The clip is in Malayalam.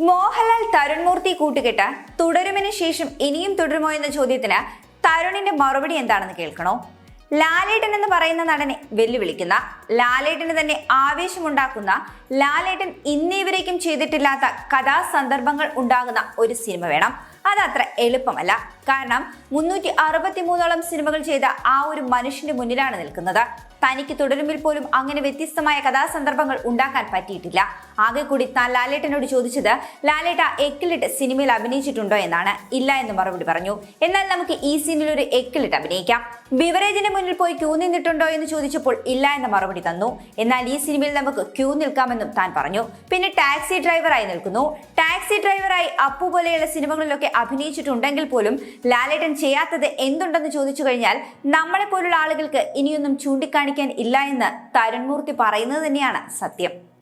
മോഹൻലാൽ തരുൺമൂർത്തി കൂട്ടുകെട്ട് തുടരുമെന്ന ശേഷം ഇനിയും തുടരുമോ എന്ന ചോദ്യത്തിന് തരുണിന്റെ മറുപടി എന്താണെന്ന് കേൾക്കണോ? ലാലേട്ടൻ എന്ന് പറയുന്ന നടനെ വെല്ലുവിളിക്കുന്ന ലാലേട്ടന് തന്നെ ആവേശമുണ്ടാക്കുന്ന ലാലേട്ടൻ ഇന്നേവരേക്കും ചെയ്തിട്ടില്ലാത്ത കഥാസന്ദർഭങ്ങൾ ഉണ്ടാകുന്ന ഒരു സിനിമ വേണം. അതത്ര എളുപ്പമല്ല. കാരണം മുന്നൂറ്റി അറുപത്തി മൂന്നോളം സിനിമകൾ ചെയ്ത ആ ഒരു മനുഷ്യന്റെ മുന്നിലാണ് നിൽക്കുന്നത്. തനിക്ക് തുടരുമ്പിൽ പോലും അങ്ങനെ വ്യത്യസ്തമായ കഥാസന്ദർഭങ്ങൾ ഉണ്ടാക്കാൻ പറ്റിയിട്ടില്ല. ആകെ കൂടി താൻ ലാലേട്ടനോട് ചോദിച്ചത് ലാലേട്ട എക്കിലിട്ട് സിനിമയിൽ അഭിനയിച്ചിട്ടുണ്ടോ? എന്നാണ്. ഇല്ല എന്ന് മറുപടി പറഞ്ഞു. എന്നാൽ നമുക്ക് ഈ സീനിൽ ഒരു എക്കിലിട്ട് അഭിനയിക്കാം. ബിവറേജിന്റെ മുന്നിൽ പോയി ക്യൂ നിന്നിട്ടുണ്ടോ? എന്ന് ചോദിച്ചപ്പോൾ ഇല്ല എന്ന മറുപടി തന്നു. എന്നാൽ ഈ സിനിമയിൽ നമുക്ക് ക്യൂ നിൽക്കാമെന്നും താൻ പറഞ്ഞു. പിന്നെ ടാക്സി ഡ്രൈവറായി നിൽക്കുന്നു. ടാക്സി ഡ്രൈവറായി അപ്പു പോലെയുള്ള സിനിമകളിലൊക്കെ അഭിനയിച്ചിട്ടുണ്ടെങ്കിൽ പോലും ലാലേട്ടൻ ചെയ്യാത്തത് എന്തുണ്ടെന്ന് ചോദിച്ചു കഴിഞ്ഞാൽ നമ്മളെ പോലുള്ള ആളുകൾക്ക് ഇനിയൊന്നും ചൂണ്ടിക്കാണിക്കാൻ ഇല്ല എന്ന് തരുൺമൂർത്തി പറയുന്നത് തന്നെയാണ് സത്യം.